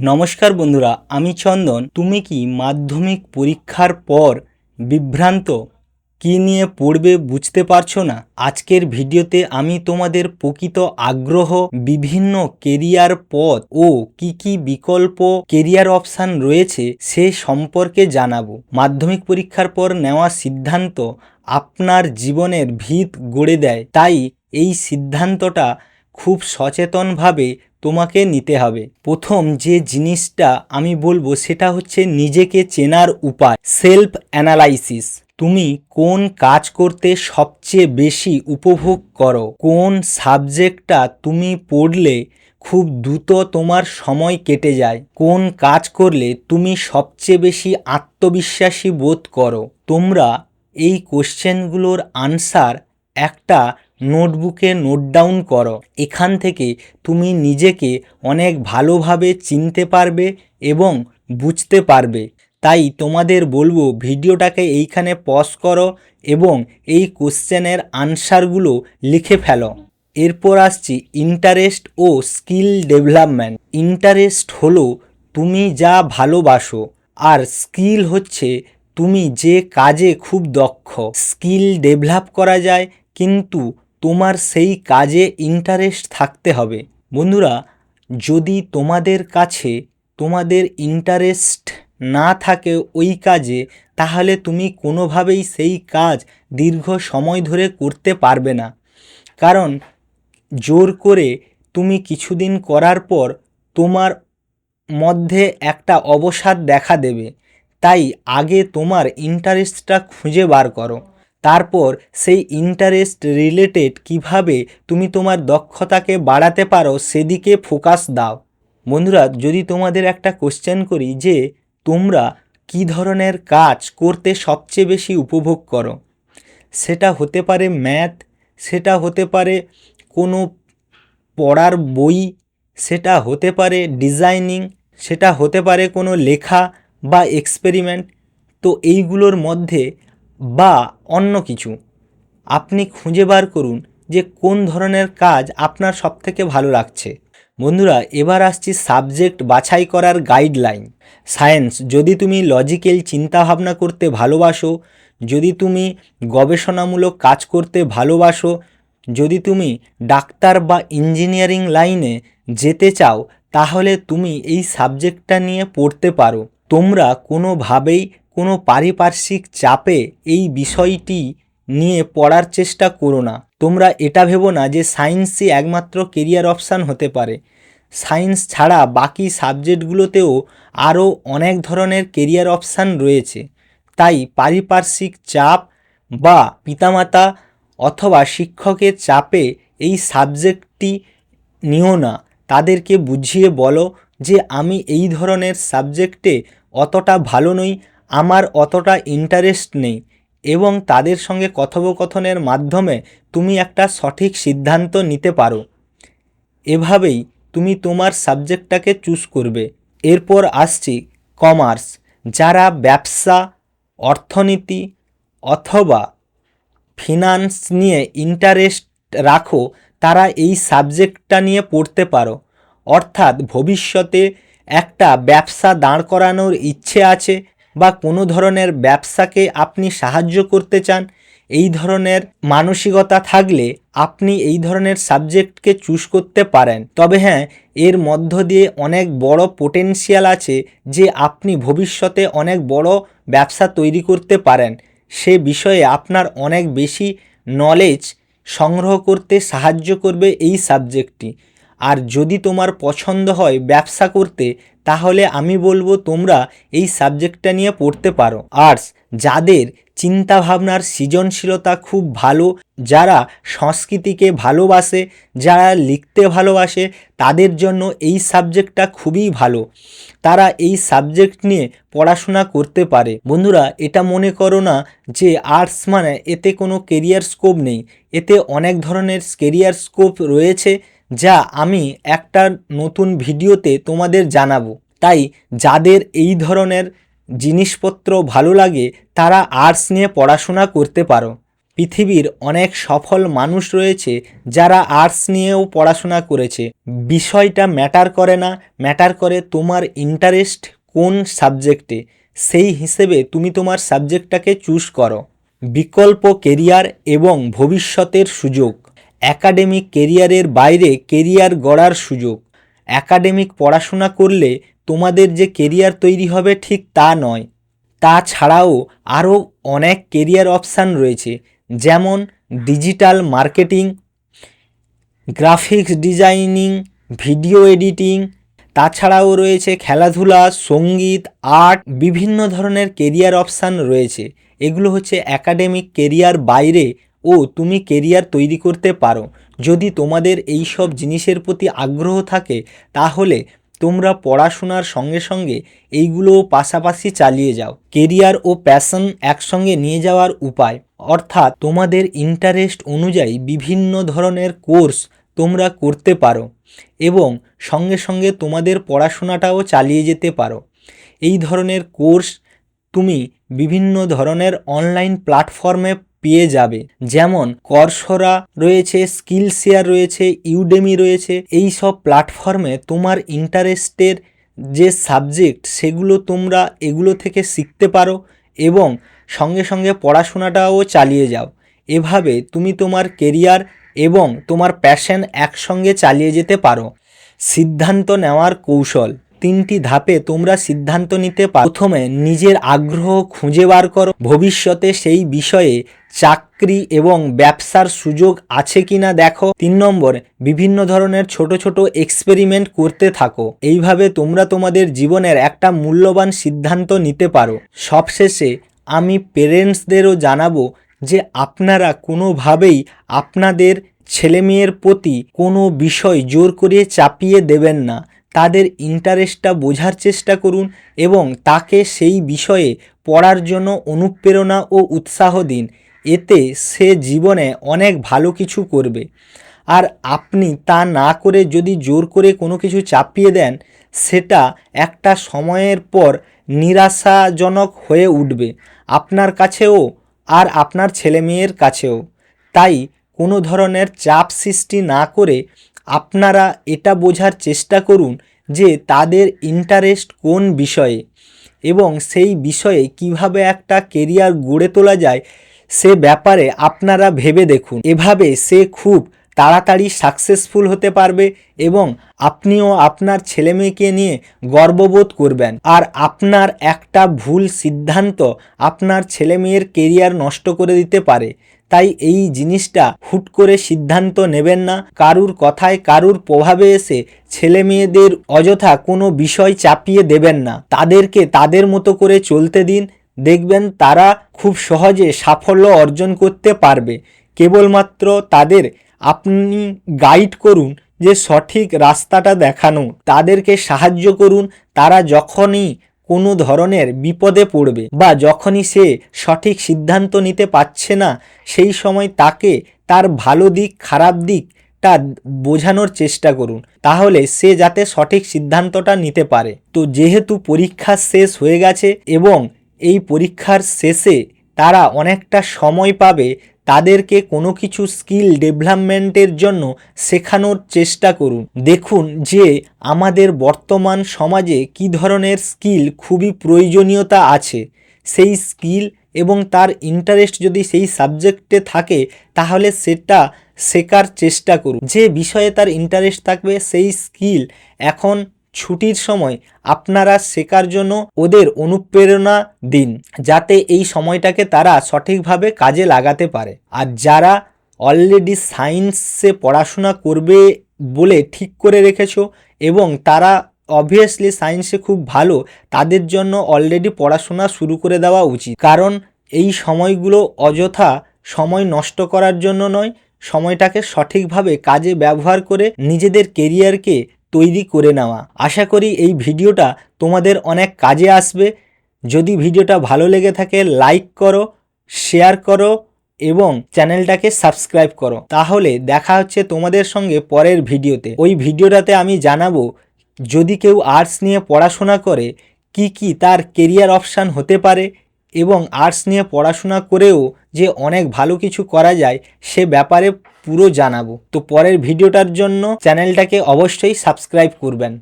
নমস্কার বন্ধুরা, আমি চন্দন। তুমি কি মাধ্যমিক পরীক্ষার পর বিভ্রান্ত? কী নিয়ে পড়বে বুঝতে পারছ না? আজকের ভিডিওতে আমি তোমাদের প্রকৃত আগ্রহ, বিভিন্ন কেরিয়ার পথ ও কি কি বিকল্প কেরিয়ার অপশান রয়েছে সে সম্পর্কে জানাব। মাধ্যমিক পরীক্ষার পর নেওয়া সিদ্ধান্ত আপনার জীবনের ভিত গড়ে দেয়। তাই এই সিদ্ধান্তটা খুব সচেতনভাবে তোমাকে নিতে হবে। প্রথম যে জিনিসটা আমি বলব সেটা হচ্ছে নিজেকে চেনার উপায় সেলফ অ্যানালাইসিস তুমি কোন কাজ করতে সবচেয়ে বেশি উপভোগ করো? কোন সাবজেক্টটা তুমি পড়লে খুব দ্রুত তোমার সময় কেটে যায়? কোন কাজ করলে তুমি সবচেয়ে বেশি আত্মবিশ্বাসী বোধ করো? তোমরা এই কোশ্চেনগুলোর আনসার একটা নোটবুকে নোট ডাউন করো। এখান থেকে তুমি নিজেকে অনেক ভালোভাবে চিনতে পারবে এবং বুঝতে পারবে। তাই তোমাদের বলব, ভিডিওটাকে এইখানে পজ করো এবং এই কোশ্চেনের আনসারগুলো লিখে ফেলো। এরপর আসছি ইন্টারেস্ট ও স্কিল ডেভেলপমেন্ট ইন্টারেস্ট হলো তুমি যা ভালোবাসো, আর স্কিল হচ্ছে তুমি যে কাজে খুব দক্ষ। স্কিল ডেভেলপ করা যায়, কিন্তু তোমার সেই কাজে ইন্টারেস্ট থাকতে হবে। বন্ধুরা, যদি তোমাদের কাছে তোমাদের ইন্টারেস্ট না থাকে ওই কাজে, তাহলে তুমি কোনোভাবেই সেই কাজ দীর্ঘ সময় ধরে করতে পারবে না। কারণ, জোর করে তুমি কিছুদিন করার পর তোমার মধ্যে একটা অবসাদ দেখা দেবে। তাই আগে তোমার ইন্টারেস্টটা খুঁজে বার করো। তারপর সেই ইন্টারেস্ট রিলেটেড কীভাবে তুমি তোমার দক্ষতাকে বাড়াতে পারো সেদিকে ফোকাস দাও। বন্ধুরা, যদি তোমাদের একটা কোশ্চেন করি যে তোমরা কী ধরনের কাজ করতে সবচেয়ে বেশি উপভোগ করো? সেটা হতে পারে ম্যাথ সেটা হতে পারে কোনো পড়ার বই, সেটা হতে পারে ডিজাইনিং সেটা হতে পারে কোনো লেখা বা এক্সপেরিমেন্ট তো এইগুলোর মধ্যে বা অন্য কিছু, আপনি খুঁজে বার করুন যে কোন ধরনের কাজ আপনার সবথেকে ভালো লাগছে। বন্ধুরা, এবার আসছি সাবজেক্ট বাছাই করার গাইডলাইন। সায়েন্স, যদি তুমি লজিক্যাল চিন্তাভাবনা করতে ভালোবাসো, যদি তুমি গবেষণামূলক কাজ করতে ভালোবাসো, যদি তুমি ডাক্তার বা ইঞ্জিনিয়ারিং লাইনে যেতে চাও, তাহলে তুমি এই সাবজেক্টটা নিয়ে পড়তে পারো। তোমরা কোনোভাবেই কোনো পারিপার্শ্বিক চাপে এই বিষয়টি নিয়ে পড়ার চেষ্টা করো না। তোমরা এটা ভেবো না যে সায়েন্সই একমাত্র কেরিয়ার অপশান হতে পারে। সায়েন্স ছাড়া বাকি সাবজেক্টগুলোতেও আরও অনেক ধরনের কেরিয়ার অপশান রয়েছে। তাই পারিপার্শ্বিক চাপ বা পিতামাতা অথবা শিক্ষকের চাপে এই সাবজেক্টটি নিও না। তাদেরকে বুঝিয়ে বলো যে আমি এই ধরনের সাবজেক্টে অতটা ভালো নই আমার অতটা ইন্টারেস্ট নেই এবং তাদের সঙ্গে কথোপকথনের মাধ্যমে তুমি একটা সঠিক সিদ্ধান্ত নিতে পারো। এভাবেই তুমি তোমার সাবজেক্টটাকে চুজ করবে। এরপর আসছি কমার্স যারা ব্যবসা, অর্থনীতি অথবা ফিনান্স নিয়ে ইন্টারেস্ট রাখো, তারা এই সাবজেক্টটা নিয়ে পড়তে পারো। অর্থাৎ ভবিষ্যতে একটা ব্যবসা দাঁড় করানোর ইচ্ছে আছে বা কোনো ধরনের ব্যবসাকে আপনি সাহায্য করতে চান, এই ধরনের মানসিকতা থাকলে আপনি এই ধরনের সাবজেক্টকে চুজ করতে পারেন। তবে হ্যাঁ এর মধ্য দিয়ে অনেক বড় পোটেনশিয়াল আছে যে আপনি ভবিষ্যতে অনেক বড় ব্যবসা তৈরি করতে পারেন। সে বিষয়ে আপনার অনেক বেশি নলেজ সংগ্রহ করতে সাহায্য করবে এই সাবজেক্টটি আর যদি তোমার পছন্দ হয় ব্যবসা করতে, তাহলে আমি বলব তোমরা এই সাবজেক্টটা নিয়ে পড়তে পারো। আর্টস যাদের চিন্তাভাবনার সৃজনশীলতা খুব ভালো, যারা সংস্কৃতিকে ভালোবাসে, যারা লিখতে ভালোবাসে, তাদের জন্য এই সাবজেক্টটা খুবই ভালো। তারা এই সাবজেক্ট নিয়ে পড়াশোনা করতে পারে। বন্ধুরা, এটা মনে করো না যে আর্টস মানে এতে কোনো কেরিয়ার স্কোপ নেই। এতে অনেক ধরনের কেরিয়ার স্কোপ রয়েছে। যা আমি একটা নতুন ভিডিওতে তোমাদের জানাব। তাই যাদের এই ধরনের জিনিসপত্র ভালো লাগে, তারা আর্টস নিয়ে পড়াশোনা করতে পারো। পৃথিবীর অনেক সফল মানুষ রয়েছে যারা আর্টস নিয়েও পড়াশোনা করেছে। বিষয়টা ম্যাটার করে না, ম্যাটার করে তোমার ইন্টারেস্ট কোন সাবজেক্টে। সেই হিসেবে তুমি তোমার সাবজেক্টটাকে চুজ করো। বিকল্প কেরিয়ার এবং ভবিষ্যতের সুযোগ। একাডেমিক কেরিয়ারের বাইরে কেরিয়ার গড়ার সুযোগ। অ্যাকাডেমিক পড়াশোনা করলে তোমাদের যে কেরিয়ার তৈরি হবে ঠিক তা নয়। তাছাড়াও আরও অনেক কেরিয়ার অপশান রয়েছে, যেমন digital marketing, graphics designing, video editing, তাছাড়াও রয়েছে খেলাধুলা, সংগীত, আর্ট, বিভিন্ন ধরনের কেরিয়ার অপশান রয়েছে। এগুলো হচ্ছে একাডেমিক কেরিয়ার বাইরে ও তুমি কেরিয়ার তৈরি করতে পারো। যদি তোমাদের এই সব জিনিসের প্রতি আগ্রহ থাকে, তাহলে তোমরা পড়াশোনার সঙ্গে সঙ্গে এইগুলোও পাশাপাশি চালিয়ে যাও। কেরিয়ার ও প্যাশন একসঙ্গে নিয়ে যাওয়ার উপায়। অর্থাৎ তোমাদের ইন্টারেস্ট অনুযায়ী বিভিন্ন ধরনের কোর্স তোমরা করতে পারো এবং সঙ্গে সঙ্গে তোমাদের পড়াশোনাটাও চালিয়ে যেতে পারো। এই ধরনের কোর্স তুমি বিভিন্ন ধরনের অনলাইন প্ল্যাটফর্মে পেয়ে যাবে। যেমন, করসরা রয়েছে স্কিল শেয়ার রয়েছে ইউডেমি রয়েছে এই সব প্ল্যাটফর্মে তোমার ইন্টারেস্টের যে সাবজেক্ট সেগুলো তোমরা এগুলো থেকে শিখতে পারো এবং সঙ্গে সঙ্গে পড়াশোনাটাও চালিয়ে যাও। এভাবে তুমি তোমার কেরিয়ার এবং তোমার প্যাশন একসঙ্গে চালিয়ে যেতে পারো। সিদ্ধান্ত নেওয়ার কৌশল। তিনটি ধাপে তোমরা সিদ্ধান্ত নিতে পারো। প্রথমে নিজের আগ্রহ খুঁজে বার করো। ভবিষ্যতে সেই বিষয়ে চাকরি এবং ব্যবসার সুযোগ আছে কিনা দেখো। তিন নম্বর, বিভিন্ন ধরনের ছোট ছোট এক্সপেরিমেন্ট করতে থাকো। এইভাবে তোমরা তোমাদের জীবনের একটা মূল্যবান সিদ্ধান্ত নিতে পারো। সবশেষে আমি পেরেন্টসদেরও জানাব যে আপনারা কোনোভাবেই আপনাদের ছেলেমেয়ের প্রতি কোনো বিষয় জোর করে চাপিয়ে দেবেন না। তাদের ইন্টারেস্টটা বোঝার চেষ্টা করুন এবং তাকে সেই বিষয়ে পড়ার জন্য অনুপ্রেরণা ও উৎসাহ দিন। এতে সে জীবনে অনেক ভালো কিছু করবে। আর আপনি তা না করে যদি জোর করে কোনো কিছু চাপিয়ে দেন, সেটা একটা সময়ের পর নিরাশাজনক হয়ে উঠবে আপনার কাছেও আর আপনার ছেলেমেয়ের কাছেও। তাই কোনো ধরনের চাপ সৃষ্টি না করে আপনারা এটা বোঝার চেষ্টা করুন যে তাদের ইন্টারেস্ট কোন বিষয়ে এবং সেই বিষয়ে কীভাবে একটা কেরিয়ার গড়ে তোলা যায় সে ব্যাপারে আপনারা ভেবে দেখুন। এভাবে সে খুব তাড়াতাড়ি সাকসেসফুল হতে পারবে এবং আপনিও আপনার ছেলেমেয়েকে নিয়ে গর্ববোধ করবেন। আর আপনার একটা ভুল সিদ্ধান্ত আপনার ছেলে মেয়ের কেরিয়ার নষ্ট করে দিতে পারে। তাই এই জিনিসটা হুট করে সিদ্ধান্ত নেবেন না। কারুর কথায় কারুর প্রভাবে এসে ছেলে মেয়েদের অযথা কোনো বিষয় চাপিয়ে দেবেন না। তাদেরকে তাদের মতো করে চলতে দিন। দেখবেন তারা খুব সহজে সাফল্য অর্জন করতে পারবে। কেবলমাত্র তাদের আপনি গাইড করুন যে সঠিক রাস্তাটা দেখানো, তাদেরকে সাহায্য করুন, তারা যখনই কোনো ধরনের বিপদে পড়বে বা যখনই সে সঠিক সিদ্ধান্ত নিতে পারছে না, সেই সময় তাকে তার ভালো দিক, খারাপ দিকটা বোঝানোর চেষ্টা করুন। তাহলে সে যাতে সঠিক সিদ্ধান্তটা নিতে পারে। তো যেহেতু পরীক্ষা শেষ হয়ে গেছে এবং এই পরীক্ষার শেষে তারা অনেকটা সময় পাবে তাদেরকে কোনো কিছু স্কিল ডেভেলপমেন্টের জন্য শেখানোর চেষ্টা করুন। দেখুন যে আমাদের বর্তমান সমাজে কি ধরনের স্কিল খুবই প্রয়োজনীয়তা আছে। সেই স্কিল এবং তার ইন্টারেস্ট যদি সেই সাবজেক্টে থাকে, তাহলে সেটা শেখার চেষ্টা করুন। যে বিষয়ে তার ইন্টারেস্ট থাকবে, সেই স্কিল এখন ছুটির সময় আপনারা শেখার জন্য ওদের অনুপ্রেরণা দিন, যাতে এই সময়টাকে তারা সঠিকভাবে কাজে লাগাতে পারে। আর যারা অলরেডি সায়েন্সে পড়াশোনা করবে বলে ঠিক করে রেখেছো এবং তারা অবভিয়াসলি সায়েন্সে খুব ভালো, তাদের জন্য অলরেডি পড়াশোনা শুরু করে দেওয়া উচিত। কারণ এই সময়গুলো অযথা সময় নষ্ট করার জন্য নয়, সময়টাকে সঠিকভাবে কাজে ব্যবহার করে নিজেদের কেরিয়ারকে তৈরি করে নেওয়া। আশা করি এই ভিডিওটা তোমাদের অনেক কাজে আসবে। যদি ভিডিওটা ভালো লেগে থাকে লাইক করো শেয়ার করো এবং চ্যানেলটাকে সাবস্ক্রাইব করো। তাহলে দেখা হচ্ছে তোমাদের সঙ্গে পরের ভিডিওতে। ওই ভিডিওটাতে আমি জানাব, যদি কেউ আর্টস নিয়ে পড়াশোনা করে, কি কি তার কেরিয়ার অপশান হতে পারে এবং আর্টস নিয়ে পড়াশোনা করেও যে অনেক ভালো কিছু করা যায়, সে ব্যাপারে পুরো জানাব। তো পরের ভিডিওটার জন্য চ্যানেলটাকে অবশ্যই সাবস্ক্রাইব করবেন।